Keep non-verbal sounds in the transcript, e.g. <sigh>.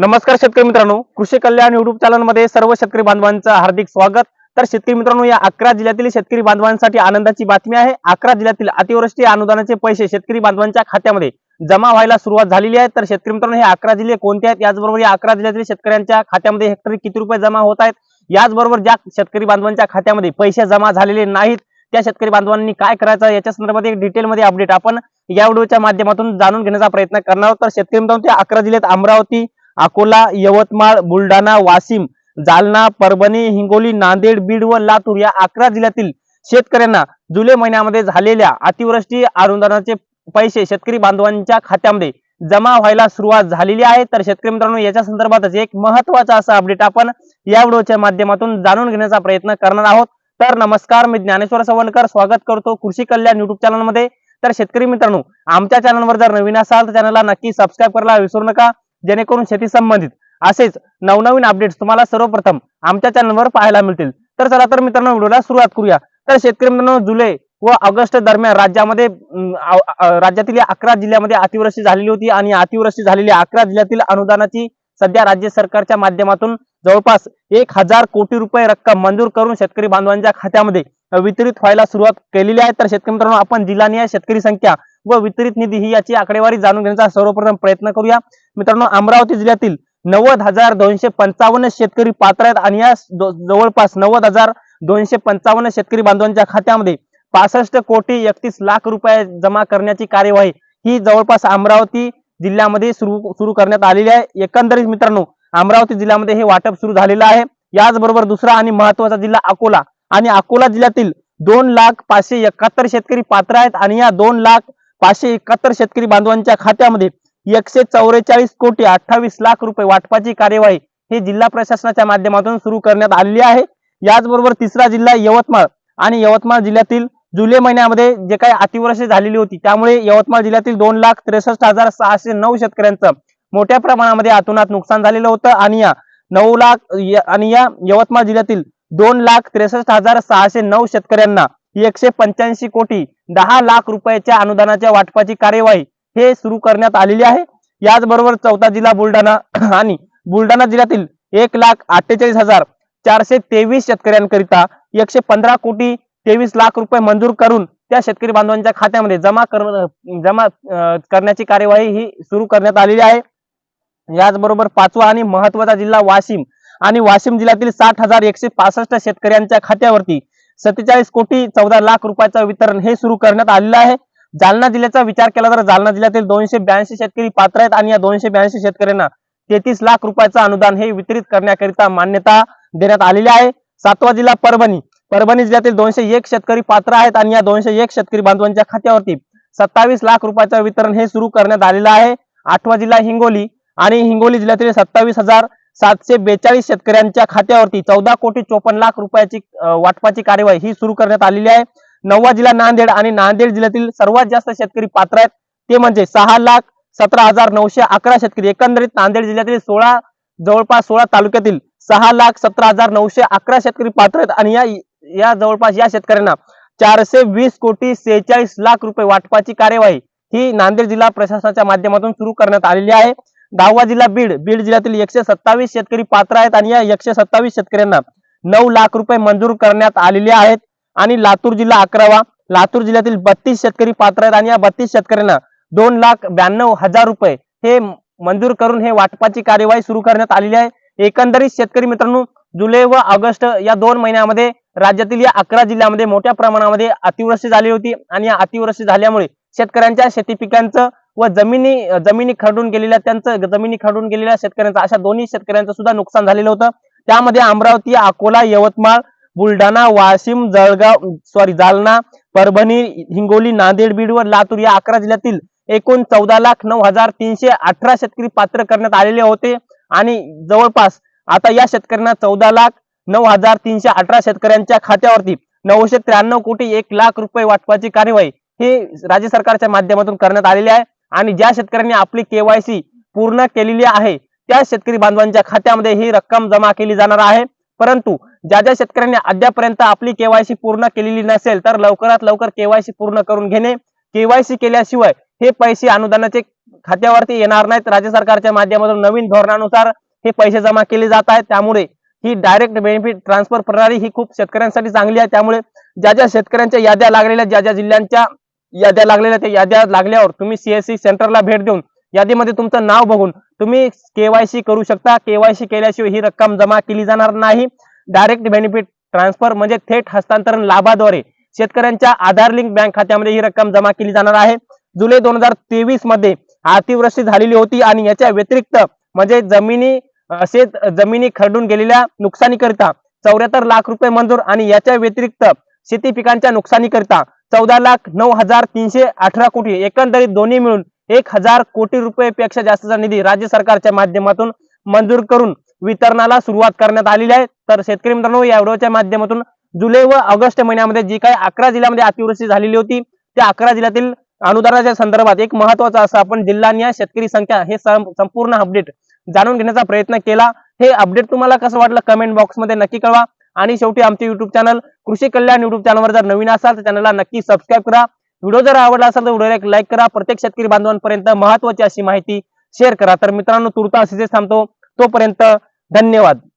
नमस्कार शेतकरी मित्रांनो. कृषी कल्याण युट्यूब चॅनलमध्ये सर्व शेतकरी बांधवांचं हार्दिक स्वागत. तर शेतकरी मित्रांनो या अकरा जिल्ह्यातील शेतकरी बांधवांसाठी आनंदाची बातमी आहे. अकरा जिल्ह्यातील अतिवृष्टी अनुदानाचे पैसे शेतकरी बांधवांच्या खात्यामध्ये जमा व्हायला सुरुवात झालेली आहे. तर शेतकरी मित्रांनो हे अकरा जिल्हे कोणते आहेत? याचबरोबर या अकरा जिल्ह्यातील शेतकऱ्यांच्या खात्यामध्ये हेक्टरी किती रुपये जमा होत आहेत? याचबरोबर ज्या शेतकरी बांधवांच्या खात्यामध्ये पैसे जमा झालेले नाहीत त्या शेतकरी बांधवांनी काय करायचं याच्या संदर्भात एक डिटेलमध्ये अपडेट आपण या व्हिडिओच्या माध्यमातून जाणून घेण्याचा प्रयत्न करणार आहोत. तर शेतकरी मित्रांनो ते अकरा जिल्ह्यात अमरावती अकोला यवतमाळ बुलढाणा वाशिम जालना परभणी हिंगोली नांदेड बीड व लातूर या अकरा जिल्ह्यातील शेतकऱ्यांना जुलै महिन्यामध्ये झालेल्या अतिवृष्टी अनुदानाचे पैसे शेतकरी बांधवांच्या खात्यामध्ये जमा व्हायला सुरुवात झालेली आहे. तर शेतकरी मित्रांनो याच्या संदर्भातच एक महत्त्वाचा असा अपडेट आपण या व्हिडिओच्या माध्यमातून जाणून घेण्याचा प्रयत्न करणार आहोत. तर नमस्कार मी ज्ञानेश्वर सवणकर स्वागत करतो कृषी कल्याण युट्यूब चॅनलमध्ये. तर शेतकरी मित्रांनो आमच्या चॅनलवर जर नवीन असाल तर चॅनलला नक्की सबस्क्राईब करायला विसरू नका. जेणेकरून शेती संबंधित असेच नवनवीन अपडेट्स तुम्हाला सर्वप्रथम आमच्या चॅनलवर पाहायला मिळतील. तर चला तर मित्रांनो व्हिडिओला सुरुवात करूया. तर शेतकरी मित्रांनो जुलै व ऑगस्ट दरम्यान राज्यामध्ये राज्यातील या अकरा जिल्ह्यामध्ये अतिवृष्टी झालेली होती आणि अतिवृष्टी झालेल्या अकरा जिल्ह्यातील अनुदानाची सध्या राज्य सरकारच्या माध्यमातून जवळपास एक हजार कोटी रुपये रक्कम मंजूर करून शेतकरी बांधवांच्या खात्यामध्ये वितरित व्हायला सुरुवात केलेली आहे. तर शेतकरी मित्रांनो आपण जिल्हानिहाय शेतकरी संख्या व वितरित निधी ही याची आकडेवारी जाणून घेण्याचा सर्वप्रथम प्रयत्न करूया. मित्रांनो अमरावती जिल्ह्यातील नव्वद हजार दोनशे पंचावन्न शेतकरी पात्र आहेत आणि या जवळपास नव्वद हजार दोनशे पंचावन्न शेतकरी बांधवांच्या खात्यामध्ये पासष्ट कोटी एकतीस लाख रुपये जमा करण्याची कार्यवाही ही जवळपास अमरावती जिल्ह्यामध्ये सुरू सुरू करण्यात आलेली आहे. एकंदरीत मित्रांनो अमरावती जिल्ह्यामध्ये हे वाटप सुरू झालेलं आहे. याचबरोबर दुसरा आणि महत्त्वाचा जिल्हा अकोला आणि अकोला जिल्ह्यातील दोन लाख पाचशे एकाहत्तर शेतकरी पात्र आहेत आणि या दोन लाख पाचशे एकाहत्तर शेतकरी बांधवांच्या खात्यामध्ये एकशे चौवेचाळीस कोटी अठ्ठावीस लाख रुपये वाटपाची कार्यवाही ही जिल्हा प्रशासनाच्या माध्यमातून सुरू करण्यात आलेली आहे. याचबरोबर तिसरा जिल्हा यवतमाळ. आणि यवतमाळ जिल्ह्यातील जुलै महिन्यामध्ये जे काही अतिवृष्टी झालेली होती त्यामुळे यवतमाळ जिल्ह्यातील दोन लाख त्रेसष्ट हजार सहाशे नऊ शेतकऱ्यांचं मोठ्या प्रमाणामध्ये अतोनात नुकसान झालेलं होतं. आणि या नऊ लाख आणि या यवतमाळ जिल्ह्यातील दोन लाख त्रेसष्ट हजार सहाशे नऊ शेतकऱ्यांना एकशे पंच्याऐंशी कोटी दहा लाख रुपयाच्या अनुदानाच्या वाटपाची कार्यवाही हे सुरू करण्यात आलेले आहे. याचबरोबर चौथा जिल्हा बुलढाणा <clears throat> आणि बुलढाणा जिल्ह्यातील एक लाख अठ्ठेचाळीस हजार चारशे तेवीस शेतकऱ्यांकरिता एकशे पंधरा कोटी तेवीस लाख रुपये मंजूर करून त्या शेतकरी बांधवांच्या खात्यामध्ये जमा कर जमा करण्याची कार्यवाही ही सुरू करण्यात आलेली आहे. याचबरोबर पाचवा आणि महत्त्वाचा जिल्हा वाशिम आणि वाशिम जिल्ह्यातील साठ हजार एकशे पासष्ट शेतकऱ्यांच्या खात्यावरती सत्तेचाळीस कोटी चौदा लाख रुपयाचं वितरण हे सुरू करण्यात आलेलं आहे. जालना जिल्ह्याचा विचार केला तर जालना जिल्ह्यातील दोनशे ब्याऐंशी शेतकरी पात्र आहेत आणि या दोनशे ब्याऐंशी शेतकऱ्यांना तेहतीस लाख रुपयाचं अनुदान हे वितरित करण्याकरिता मान्यता देण्यात आलेली आहे. सातवा जिल्हा परभणी. परभणी जिल्ह्यातील दोनशे एक शेतकरी पात्र आहेत आणि या दोनशे एक शेतकरी बांधवांच्या खात्यावरती सत्तावीस लाख रुपयाचं वितरण हे सुरू करण्यात आलेलं आहे. आठवा जिल्हा हिंगोली आणि हिंगोली जिल्ह्यातील सत्तावीस हजार सातशे बेचाळीस शेतकऱ्यांच्या खात्यावरती चौदा कोटी चोपन्न लाख रुपयाची वाटपाची कार्यवाही ही सुरू करण्यात आलेली आहे. नववा जिल्हा नांदेड आणि नांदेड जिल्ह्यातील सर्वात जास्त शेतकरी पात्र आहेत. ते म्हणजे सहा लाख सतरा हजार नऊशे अकरा शेतकरी. एकंदरीत नांदेड जिल्ह्यातील सोळा जवळपास सोळा तालुक्यातील सहा लाख सतरा हजार नऊशे अकरा शेतकरी पात्र आहेत. आणि या या जवळपास या शेतकऱ्यांना चारशे वीस कोटी सेहेचाळीस लाख रुपये वाटपाची कार्यवाही ही नांदेड जिल्हा प्रशासनाच्या माध्यमातून सुरू करण्यात आलेली आहे. दहावा जिल्हा बीड. बीड जिल्ह्यातील एकशे सत्तावीस शेतकरी पात्र आहेत आणि या एकशे सत्तावीस शेतकऱ्यांना नऊ लाख रुपये मंजूर करण्यात आलेले आहेत. आणि लातूर जिल्हा अकरावा. लातूर जिल्ह्यातील बत्तीस शेतकरी पात्र आहेत आणि या बत्तीस शेतकऱ्यांना दोन लाख ब्याण्णव हजार रुपये हे मंजूर करून हे वाटपाची कार्यवाही सुरू करण्यात आलेली आहे. एकंदरीत शेतकरी मित्रांनो जुलै व ऑगस्ट या दोन महिन्यामध्ये राज्यातील या अकरा जिल्ह्यामध्ये मोठ्या प्रमाणामध्ये अतिवृष्टी झाली होती आणि या अतिवृष्टी झाल्यामुळे शेतकऱ्यांच्या शेती पिकांचं व जमिनी जमिनी खरडून गेलेल्या त्यांचं जमिनी खरडून गेलेल्या शेतकऱ्यांचं अशा दोन्ही शेतकऱ्यांचं सुद्धा नुकसान झालेलं होतं. त्यामध्ये अमरावती अकोला यवतमाळ बुलढाणा वाशिम जळगाव सॉरी जालना परभणी हिंगोली नांदेड बीड व लातूर या अकरा जिल्ह्यातील एकूण चौदा लाख नऊ हजार तीनशे अठरा शेतकरी पात्र करण्यात आलेले होते. आणि जवळपास आता या शेतकऱ्यांना चौदा लाख नऊ हजार तीनशे अठरा शेतकऱ्यांच्या खात्यावरती नऊशे त्र्याण्णव कोटी एक लाख रुपये वाटपाची कार्यवाही ही राज्य सरकारच्या माध्यमातून करण्यात आलेली आहे. आणि ज्या शेतकऱ्यांनी आपली केवायसी पूर्ण केलेली आहे त्या शेतकरी बांधवांच्या खात्यामध्ये ही रक्कम जमा केली जाणार आहे. परंतु ज्या ज्या शेतकऱ्यांनी अद्यापर्यंत आपली केवायसी पूर्ण केलेली नसेल तर लवकरात लवकर केवायसी पूर्ण करून घेणे. केवायसी केल्याशिवाय हे पैसे अनुदानाचे खात्यावरती येणार नाहीत. राज्य सरकारच्या माध्यमातून नवीन धोरणानुसार हे पैसे जमा केले जात आहेत. त्यामुळे ही डायरेक्ट बेनिफिट ट्रान्सफर प्रणाली ही खूप शेतकऱ्यांसाठी चांगली आहे. त्यामुळे ज्या ज्या शेतकऱ्यांच्या याद्या लागलेल्या ज्या ज्या जिल्ह्यांच्या याद्या लागलेल्या त्या याद्या लागल्यावर तुम्ही सीएससी सेंटरला भेट देऊन यादीमध्ये तुमचं नाव बघून तुम्ही केवायसी करू शकता. केवायसी केल्याशिवाय ही रक्कम जमा केली जाणार नाही. डायरेक्ट बेनिफिट ट्रान्सफर म्हणजे थेट हस्तांतरण लाभाद्वारे शेतकऱ्यांच्या आधार लिंक बँक खात्यामध्ये ही रक्कम जमा केली जाणार आहे. जुलै दोन हजार तेवीसमध्ये अतिवृष्टी झालेली होती आणि याच्या व्यतिरिक्त म्हणजे जमिनी शेत जमिनी खरडून गेलेल्या नुकसानीकरिता चौऱ्याहत्तर लाख रुपये मंजूर आणि याच्या व्यतिरिक्त शेती पिकांच्या नुकसानीकरिता चौदा लाख नऊ हजार तीनशे अठरा कोटी एकंदरीत दोन्ही मिळून एक हजार कोटी रुपये पेक्षा जास्तचा निधी राज्य सरकारच्या माध्यमातून मंजूर करून वितरणाला सुरुवात करण्यात आलेली आहे. तर शेतकरी मित्रांनो या व्हिडिओच्या माध्यमातून जुलै व ऑगस्ट महिन्यामध्ये जी काही अकरा जिल्ह्यामध्ये अतिवृष्टी झालेली होती त्या अकरा जिल्ह्यातील अनुदानाच्या संदर्भात एक महत्त्वाचा असं आपण जिल्हा शेतकरी संख्या हे संपूर्ण अपडेट जाणून घेण्याचा प्रयत्न केला. हे अपडेट तुम्हाला कसं वाटलं कमेंट बॉक्समध्ये नक्की कळवा. आणि शेवटी आमचे युट्यूब चॅनल कृषी कल्याण युट्यूब चॅनलवर जर नवीन असाल तर चॅनलला नक्की सबस्क्राईब करा. व्हिडिओ जर आवडला असेल तर व्हिडिओला एक लाईक करा. प्रत्येक शेतकरी बांधवांपर्यंत महत्वाची अशी माहिती शेअर करा. तर मित्रांनो तुर्ता असेच थांबतो. तोपर्यंत धन्यवाद.